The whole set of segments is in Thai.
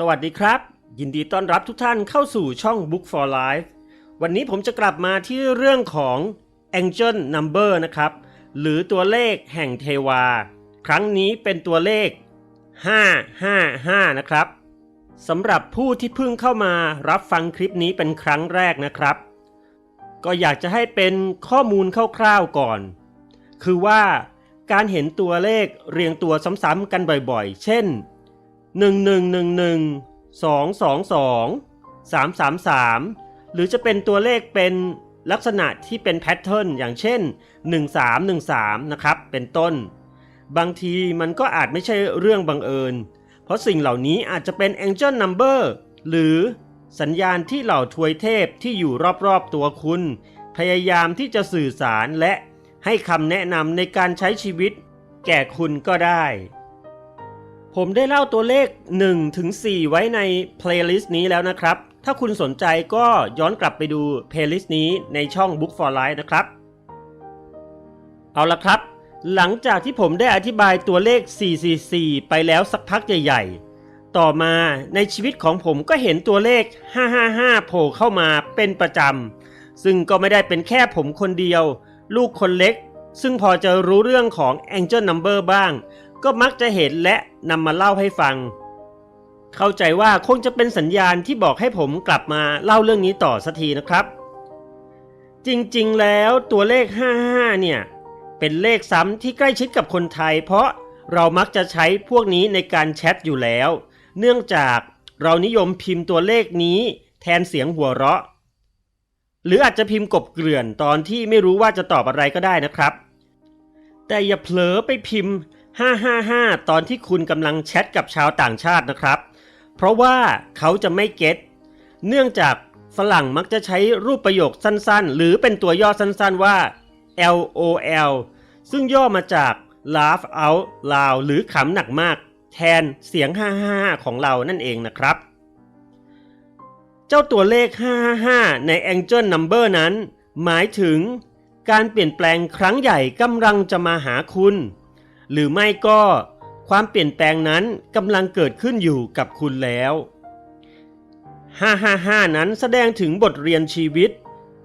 สวัสดีครับ ยินดีต้อนรับทุกท่านเข้าสู่ช่อง Book for Life วันนี้ผมจะกลับมาที่เรื่องของ Angel Number นะครับ หรือตัวเลขแห่งเทวา ครั้งนี้เป็นตัวเลข 555 นะครับสำหรับผู้ที่เพิ่งเข้ามารับฟังคลิปนี้เป็นครั้งแรกนะครับ ก็อยากจะให้เป็นข้อมูลคร่าวๆก่อน คือว่าการเห็นตัวเลขเรียงตัวซ้ำๆกันบ่อยๆ เช่น 1111 222 333 หรือจะเป็นตัวเลขเป็นลักษณะที่เป็นแพทเทิร์นอย่างเช่น 1313 นะครับ เป็นต้น บางทีมันก็อาจไม่ใช่เรื่องบังเอิญ เพราะสิ่งเหล่านี้อาจจะเป็น Angel Number หรือสัญญาณที่เหล่าทวยเทพที่อยู่รอบๆตัวคุณ พยายามที่จะสื่อสารและให้คำแนะนำในการใช้ชีวิต แก่คุณก็ได้ ผมได้เล่าตัวเลข1ถึง4ไว้ในเพลย์ลิสต์นี้แล้วนะครับ ถ้าคุณสนใจก็ย้อนกลับไปดูเพลย์ลิสต์นี้ในช่อง Book for Life นะครับ เอาละครับ หลังจากที่ผมได้อธิบายตัวเลข 444 ไปแล้วสักพักใหญ่ๆ ต่อมาในชีวิตของผมก็เห็นตัวเลข 555 โผล่เข้ามาเป็นประจำ ซึ่งก็ไม่ได้เป็นแค่ผมคนเดียว ลูกคนเล็ก ซึ่งพอจะรู้เรื่องของ Angel Number บ้าง ก็มักจะเห็นและนำมาเล่าให้ฟัง เข้าใจว่าคงจะเป็นสัญญาณที่บอกให้ผมกลับมาเล่าเรื่องนี้ต่อสักทีนะครับ จริงๆแล้วตัวเลข 55 เนี่ย เป็นเลขซ้ำที่ใกล้ชิดกับคนไทย เพราะเรามักจะใช้พวกนี้ในการแชทอยู่แล้ว เนื่องจากเรานิยมพิมพ์ตัวเลขนี้แทนเสียงหัวเราะ หรืออาจจะพิมพ์กบเกลื่อนตอนที่ไม่รู้ว่าจะตอบอะไรก็ได้นะครับ แต่อย่าเผลอไปพิมพ์ 555 ตอนที่คุณกำลังแชทกับชาวต่างชาตินะครับ เพราะว่าเขาจะไม่เก็ตเนื่องจากฝรั่งมักจะใช้รูปประโยคสั้นๆ หรือเป็นตัวย่อสั้นๆว่า LOL ซึ่งย่อมาจาก laugh out loud หรือขำหนักมาก แทนเสียง 555 ของเรานั่นเองนะครับ เจ้าตัวเลข 555 ใน Angel Number นั้น หมายถึงการเปลี่ยนแปลงครั้งใหญ่กำลังจะมาหาคุณ หรือไม่ก็ความเปลี่ยนแปลงนั้นกำลังเกิดขึ้นอยู่กับคุณแล้ว 555 นั้นแสดงถึงบทเรียนชีวิต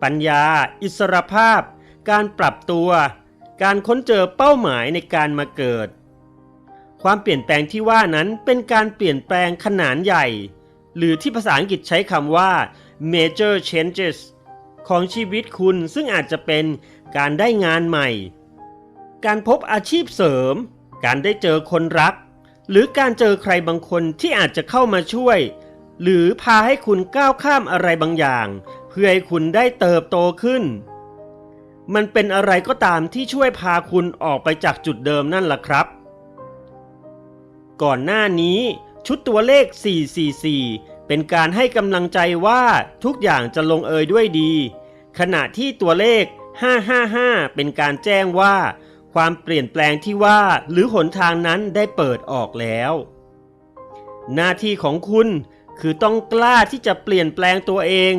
ปัญญา อิสรภาพ การปรับตัว การค้นเจอเป้าหมายในการมาเกิด ความเปลี่ยนแปลงที่ว่านั้นเป็นการเปลี่ยนแปลงขนาดใหญ่ หรือที่ภาษาอังกฤษใช้คำว่า major changes ของชีวิตคุณซึ่งอาจจะเป็นการได้งานใหม่ การพบอาชีพเสริม การได้เจอคนรัก หรือการเจอใครบางคนที่อาจจะเข้ามาช่วย หรือพาให้คุณก้าวข้ามอะไรบางอย่าง เพื่อให้คุณได้เติบโตขึ้น มันเป็นอะไรก็ตามที่ช่วยพาคุณออกไปจากจุดเดิมนั่นล่ะครับ ก่อนหน้านี้ชุดตัวเลข 444 เป็นการให้กำลังใจว่าทุกอย่างจะลงเอยด้วยดี ขณะที่ตัวเลข 555 เป็นการแจ้งว่า ความเปลี่ยนแปลงที่ว่าหรือหนทางนั้นได้เปิดออกแล้ว หน้าที่ของคุณคือต้องกล้าที่จะเปลี่ยนแปลงตัวเอง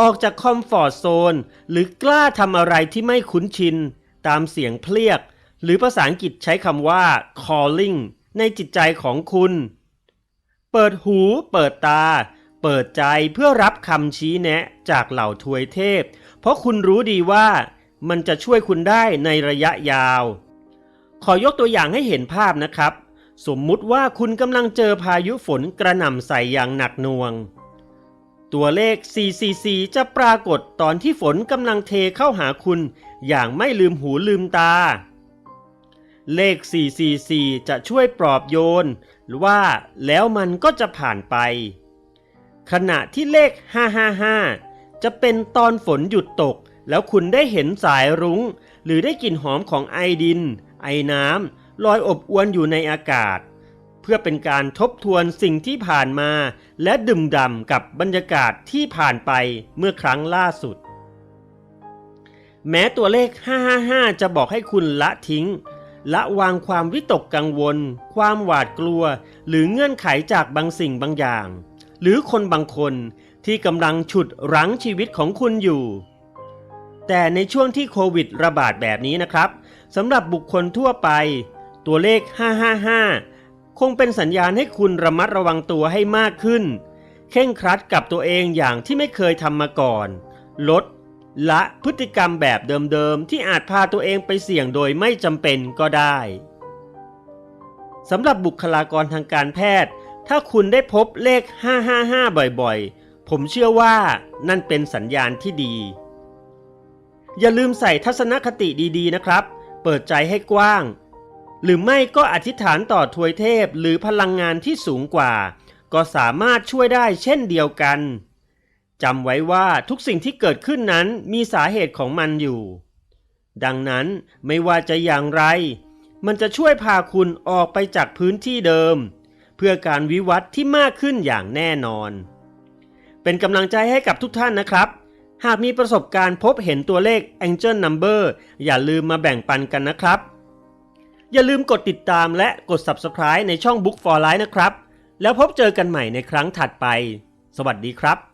ออกจากคอมฟอร์ z โซนหรือกล้าทำอะไรที่ไม่คุ้นชิน ตามเสียงเพลียก หรือภาษาอังกฤษใช้คำว่า calling ในจิตใจของคุณ เปิดหู เปิดตา เปิดใจเพื่อรับคำชี้แนะจากเหล่าทวยเทพ เพราะคุณรู้ดีว่า มันจะช่วยคุณได้ในระยะยาว ขอยกตัวอย่างให้เห็นภาพนะครับ สมมุติว่าคุณกำลังเจอพายุฝนกระหน่ำใส่อย่างหนักหน่วง ตัวเลข444จะปรากฏตอนที่ฝนกำลังเทเข้าหาคุณ อย่างไม่ลืมหูลืมตา เลข444จะช่วยปลอบโยนว่าแล้วมันก็จะผ่านไป ขณะที่เลข 555 จะเป็นตอนฝนหยุดตก แล้วคุณได้เห็นสายรุง้ง หรือได้กลิ่นหอมของไอดิน ไอน้ำลอยอบอวนอยู่ในอากาศ เพื่อเป็นการทบทวนสิ่งที่ผ่านมา และดื่มด่ำกับบรรยากาศที่ผ่านไปเมื่อครั้งล่าสุด แม้ตัวเลข 555 จะบอกให้คุณละทิ้ง ละวางความวิตกกังวล ความหวาดกลัว หรือเงื่อนไขจากบางสิ่งบางอย่าง หรือคนบางคนที่กำลังฉุดรั้งชีวิตของคุณอยู่ แต่ในช่วงที่โควิดระบาดแบบนี้นะครับสำหรับบุคคลทั่วไป ตัวเลข 555 คงเป็นสัญญาณให้คุณระมัดระวังตัวให้มากขึ้น เข่งครัดกับตัวเองอย่างที่ไม่เคยทำมาก่อน ลด ละพฤติกรรมแบบเดิมๆ ที่อาจพาตัวเองไปเสี่ยงโดยไม่จำเป็นก็ได้สำหรับบุคลากรทางการแพทย์ ถ้าคุณได้พบเลข 555 บ่อยๆ ผมเชื่อว่านั่นเป็นสัญญาณที่ดี อย่าลืมใส่ทัศนคติดีๆนะครับ เปิดใจให้กว้าง หรือไม่ก็อธิษฐานต่อทวยเทพหรือพลังงานที่สูงกว่า ก็สามารถช่วยได้เช่นเดียวกันจำไว้ว่าทุกสิ่งที่เกิดขึ้นนั้นมีสาเหตุของมันอยู่ ดังนั้นไม่ว่าจะอย่างไร มันจะช่วยพาคุณออกไปจากพื้นที่เดิม เพื่อการวิวัฒน์ที่มากขึ้นอย่างแน่นอน เป็นกำลังใจให้กับทุกท่านนะครับ หากมีประสบการณ์พบเห็นตัวเลข Angel Number อย่าลืมมาแบ่งปันกันนะครับ อย่าลืมกดติดตามและกด Subscribe ในช่อง Book for Life นะครับ แล้วพบเจอกันใหม่ในครั้งถัดไป สวัสดีครับ